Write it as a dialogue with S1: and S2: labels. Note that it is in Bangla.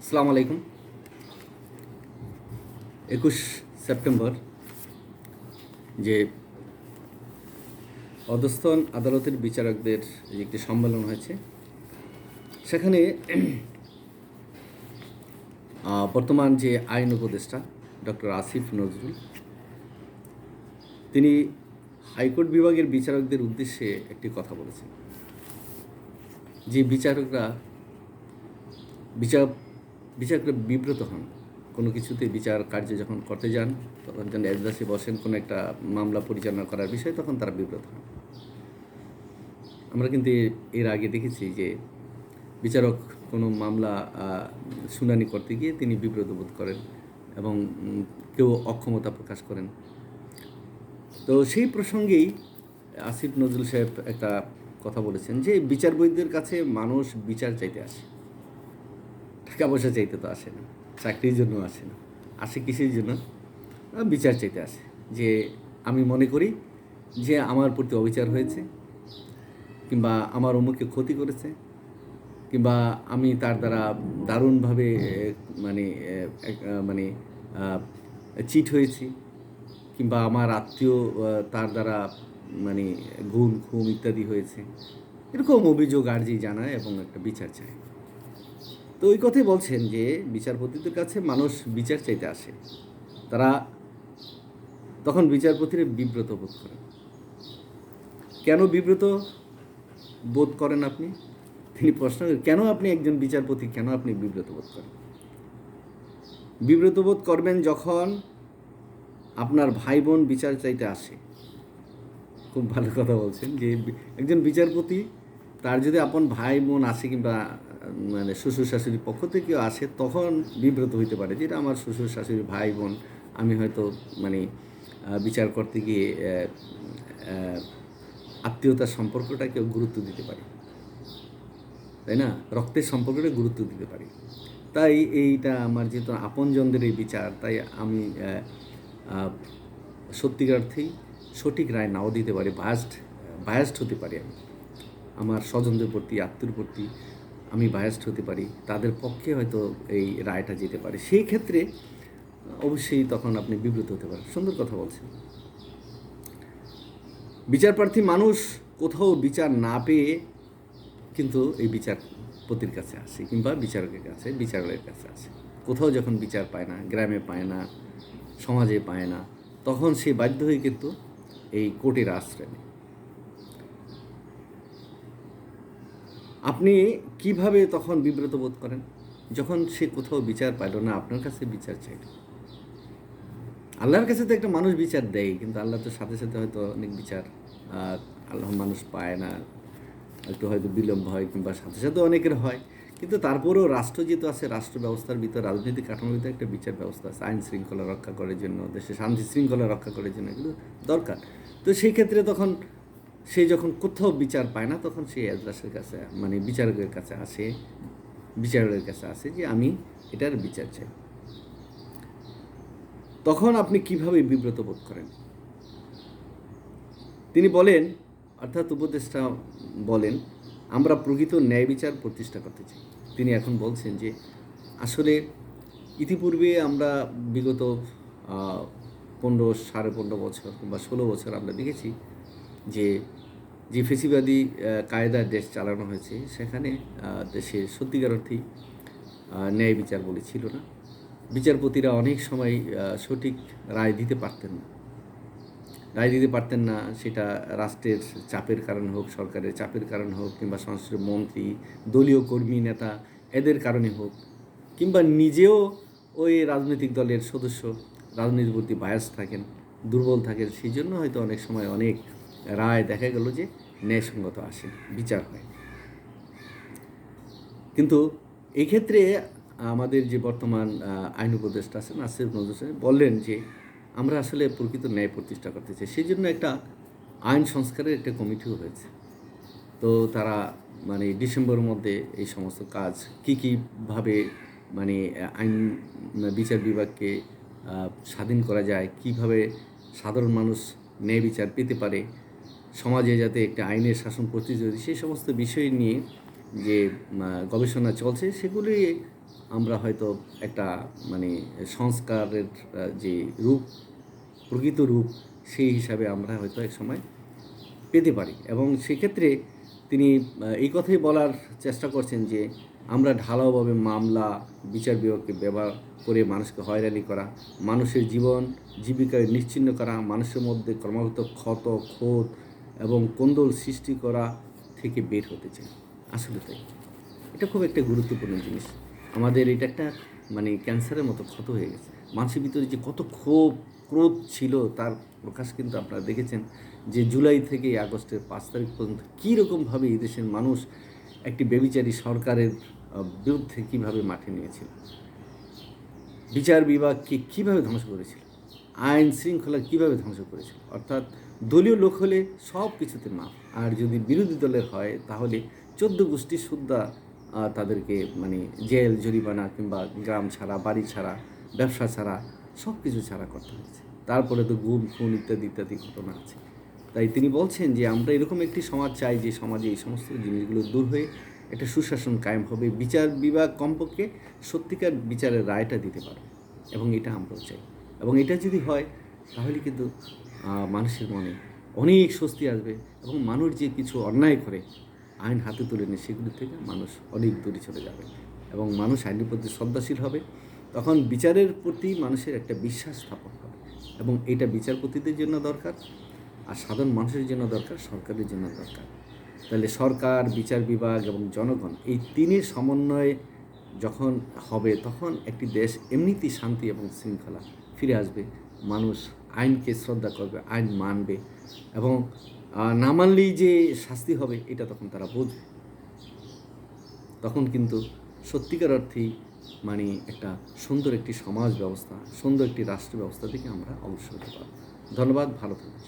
S1: আসসালামু আলাইকুম। একুশ সেপ্টেম্বর, যে অধস্থন আদালতের বিচারকদের একটি সম্মেলন হয়েছে, সেখানে বর্তমান যে আইন উপদেষ্টা ডক্টর আসিফ নজরুল, তিনি হাইকোর্ট বিভাগের বিচারকদের উদ্দেশ্যে একটি কথা বলেছেন। যে বিচারকরা বিচার বিচারকরা বিব্রত হন। কোনো কিছুতে বিচার কার্য যখন করতে যান, তখন যখন এজলাসে বসেন, কোনো একটা মামলা পরিচালনা করার বিষয়ে তখন তারা বিব্রত হন। আমরা কিন্তু এর আগে দেখেছি যে বিচারক কোনো মামলা শুনানি করতে গিয়ে তিনি বিব্রত বোধ করেন এবং কেউ অক্ষমতা প্রকাশ করেন। তো সেই প্রসঙ্গেই আসিফ নজরুল সাহেব একটা কথা বলেছেন যে বিচারবৈদদের কাছে মানুষ বিচার চাইতে আসে। টাকা পয়সা চাইতে তো আসে না, চাকরির জন্য আসে না। আসে কিসের জন্য? বিচার চাইতে আসে। যে আমি মনে করি যে আমার প্রতি অবিচার হয়েছে, কিংবা আমার অমুককে ক্ষতি করেছে, কিংবা আমি তার দ্বারা দারুণভাবে মানে মানে চিট হয়েছি, কিংবা আমার আত্মীয় তার দ্বারা মানে গুম খুম ইত্যাদি হয়েছে। এরকম অভিযোগ আর্জি জানায় এবং একটা বিচার চায়। তো ওই কথাই বলছেন যে বিচারপতিদের কাছে মানুষ বিচার চাইতে আসে। তারা তখন বিচারপতিরা বিব্রত বোধ করেন। কেন বিব্রত বোধ করেন আপনি? তিনি প্রশ্ন কেন আপনি একজন বিচারপতি, কেন আপনি বিব্রত বোধ করেন? বিব্রত বোধ করবেন যখন আপনার ভাই বোন বিচার চাইতে আসে। খুব ভালো কথা বলছেন যে একজন বিচারপতি তার যদি আপন ভাই বোন আসে কিংবা মানে শ্বশুর শাশুড়ির পক্ষ থেকেও আসে তখন বিব্রত হইতে পারে যেটা আমার শ্বশুর শাশুড়ি ভাই বোন আমি হয়তো মানে বিচার করতে গিয়ে আত্মীয়তার সম্পর্কটাকে গুরুত্ব দিতে পারি। তাই না? রক্তের সম্পর্কটা গুরুত্ব দিতে পারি। তাই এইটা আমার যেহেতু আপনজনদের এই বিচার তাই আমি আহ, আহ, সত্যিকার অর্থেই সঠিক রায় নাও দিতে পারি বায়াসড বায়াসড হতে পারি আমি। আমার স্বজনদের প্রতি আত্মীয় প্রতি আমি বায়াসড হতে পারি, তাদের পক্ষে হয়তো এই রায়টা যেতে পারে। সেই ক্ষেত্রে অবশ্যই তখন আপনি বিব্রত হতে পারেন। সুন্দর কথা বলছেন। বিচারপ্রার্থী মানুষ কোথাও বিচার না পেয়ে কিন্তু এই বিচারপতির কাছে আসে কিংবা বিচারকের কাছে বিচারকের কাছে আসে। কোথাও যখন বিচার পায় না, গ্রামে পায় না, সমাজে পায় না, তখন সে বাধ্য হয়ে কিন্তু এই কোর্টের আশ্রয় নেয়। আপনি কীভাবে তখন বিব্রত বোধ করেন? যখন সে কোথাও বিচার পাইল না, আপনার কাছে বিচার চাইল? আল্লাহর কাছে তো একটা মানুষ বিচার দেয়, কিন্তু আল্লাহ তো সাথে সাথে হয়তো অনেক বিচার আল্লাহ মানুষ পায় না। একটু হয়তো বিলম্ব হয় কিংবা সাথে সাথে অনেকের হয়। কিন্তু তারপরেও রাষ্ট্র যেহেতু আছে, রাষ্ট্র ব্যবস্থার ভিতর, রাজনৈতিক কাঠামোর ভিতরে একটা বিচার ব্যবস্থা আছে। আইন শৃঙ্খলা রক্ষা করার জন্য, দেশে শান্তি শৃঙ্খলা রক্ষা করার জন্য এগুলো দরকার। তো সেই ক্ষেত্রে তখন সে যখন কোথাও বিচার পায় না, তখন সে এজলাসের কাছে মানে বিচারকের কাছে আসে, বিচারকের কাছে আসে যে আমি এটার বিচার চাই। তখন আপনি কীভাবে বিব্রত বোধ করেন? তিনি বলেন, অর্থাৎ উপদেষ্টা বলেন, আমরা প্রকৃত ন্যায় বিচার প্রতিষ্ঠা করতে চাই। তিনি এখন বলছেন যে, আসলে ইতিপূর্বে আমরা বিগত পনেরো, সাড়ে পনেরো বছর কিংবা ষোলো বছর আমরা দেখেছি যে যে ফেসিবাদী কায়দার দেশ চালানো হয়েছে। সেখানে দেশে সত্যিকার অর্থেই ন্যায় বিচার বলে ছিল না। বিচারপতিরা অনেক সময় সঠিক রায় দিতে পারতেন না। রায় দিতে পারতেন না, সেটা রাষ্ট্রের চাপের কারণে হোক, সরকারের চাপের কারণে হোক, কিংবা সংসদের মন্ত্রী, দলীয় কর্মী, নেতা, এদের কারণে হোক, কিংবা নিজেও ওই রাজনৈতিক দলের সদস্য, রাজনীতির প্রতি বায়াস থাকেন, দুর্বল থাকেন, সেই জন্য হয়তো অনেক সময় অনেক রায় দেখা গেল যে ন্যায়সঙ্গত আসে, বিচার হয়। কিন্তু এই ক্ষেত্রে আমাদের যে বর্তমান আইন উপদেষ্টা আছেন, আসিফ নজরুল বললেন যে আমরা আসলে প্রকৃত ন্যায় প্রতিষ্ঠা করতে চাই। সেই জন্য একটা আইন সংস্কারের একটা কমিটিও হয়েছে। তো তারা মানে ডিসেম্বরের মধ্যে এই সমস্ত কাজ কী কীভাবে মানে আইন, বিচার বিভাগকে স্বাধীন করা যায়, কীভাবে সাধারণ মানুষ ন্যায় বিচার পেতে পারে সমাজে যাতে একটা আইনের শাসন হয়, সেই সমস্ত বিষয় নিয়ে যে গবেষণা চলছে সেগুলি আমরা হয়তো একটা মানে সংস্কারের যে রূপ প্রকৃত রূপ সেই হিসাবে আমরা হয়তো এক সময় পেতে পারি। এবং সেক্ষেত্রে তিনি এই কথাই বলার চেষ্টা করছেন যে আমরা ঢালাওভাবে মামলা বিচার বিভাগকে ব্যবহার করে মানুষকে হয়রানি করা মানুষের জীবন জীবিকায় নিশ্চিন্ন করা মানুষের মধ্যে ক্রমাগত ক্ষত ক্ষোধ এবং কোন্দল সৃষ্টি করা থেকে বের হতে চাই। আসলে তাই। এটা খুব একটা গুরুত্বপূর্ণ জিনিস। আমাদের এটা একটা মানে ক্যান্সারের মতো ক্ষত হয়ে গেছে। মানুষের ভিতরে যে কত ক্ষোভ, ক্রোধ ছিল তার প্রকাশ কিন্তু আপনারা দেখেছেন যে জুলাই থেকে আগস্টের পাঁচ তারিখ পর্যন্ত কীরকমভাবে এই দেশের মানুষ একটি বেবিচারী সরকারের বিরুদ্ধে কীভাবে মাঠে নিয়েছিল বিচার বিভাগকে কীভাবে ধ্বংস করেছিল? আইন শৃঙ্খলা কীভাবে ধ্বংস করেছিল অর্থাৎ দলীয় লোক হলে সব কিছুতে মাপ আর যদি বিরোধী দলের হয়, তাহলে চোদ্দ গোষ্ঠী সুদ্ধা তাদেরকে মানে জেল, জরিমানা কিংবা গ্রাম ছাড়া, বাড়ি ছাড়া, ব্যবসা ছাড়া, সব কিছু ছাড়া করতে হয়েছে। তারপরে তো গুম, খুন ইত্যাদি ইত্যাদি ঘটনা আছে। তাই তিনি বলছেন যে, আমরা এরকম একটি সমাজ চাই যে সমাজে এই সমস্ত জিনিসগুলো দূর হয়ে একটা সুশাসন কায়েম হবে, বিচার বিভাগ কমপক্ষে সত্যিকার বিচারের রায়টা দিতে পারবে। এবং এটা আমরাও চাই। এবং এটা যদি হয়, তাহলে কিন্তু মানুষের মনে অনেক স্বস্তি আসবে এবং মানুষ যে কিছু অন্যায় করে, আইন হাতে তুলে নেয় সেগুলি থেকে মানুষ অনেক দূরে চলে যাবে। এবং মানুষ আইনের প্রতি শ্রদ্ধাশীল হবে, তখন বিচারের প্রতি মানুষের একটা বিশ্বাস স্থাপন হবে। এবং এটা বিচারপতিদের জন্য দরকার, আর সাধারণ মানুষের জন্য দরকার, সরকারের জন্য দরকার। তাহলে সরকার, বিচার বিভাগ এবং জনগণ এই তিনের সমন্বয়ে যখন হবে, তখন একটি দেশ এমনিতেই শান্তি এবং শৃঙ্খলা ফিরে আসবে। মানুষ আইনকে শ্রদ্ধা করবে, আইন মানবে এবং না মানলেই যে শাস্তি হবে, এটা তখন তারা বুঝবে। তখন কিন্তু সত্যিকার অর্থেই মানে একটা সুন্দর একটি সমাজ ব্যবস্থা, সুন্দর একটি রাষ্ট্র ব্যবস্থা থেকে আমরা অবশ্যই হতে পারব। ধন্যবাদ, ভালো থাকুন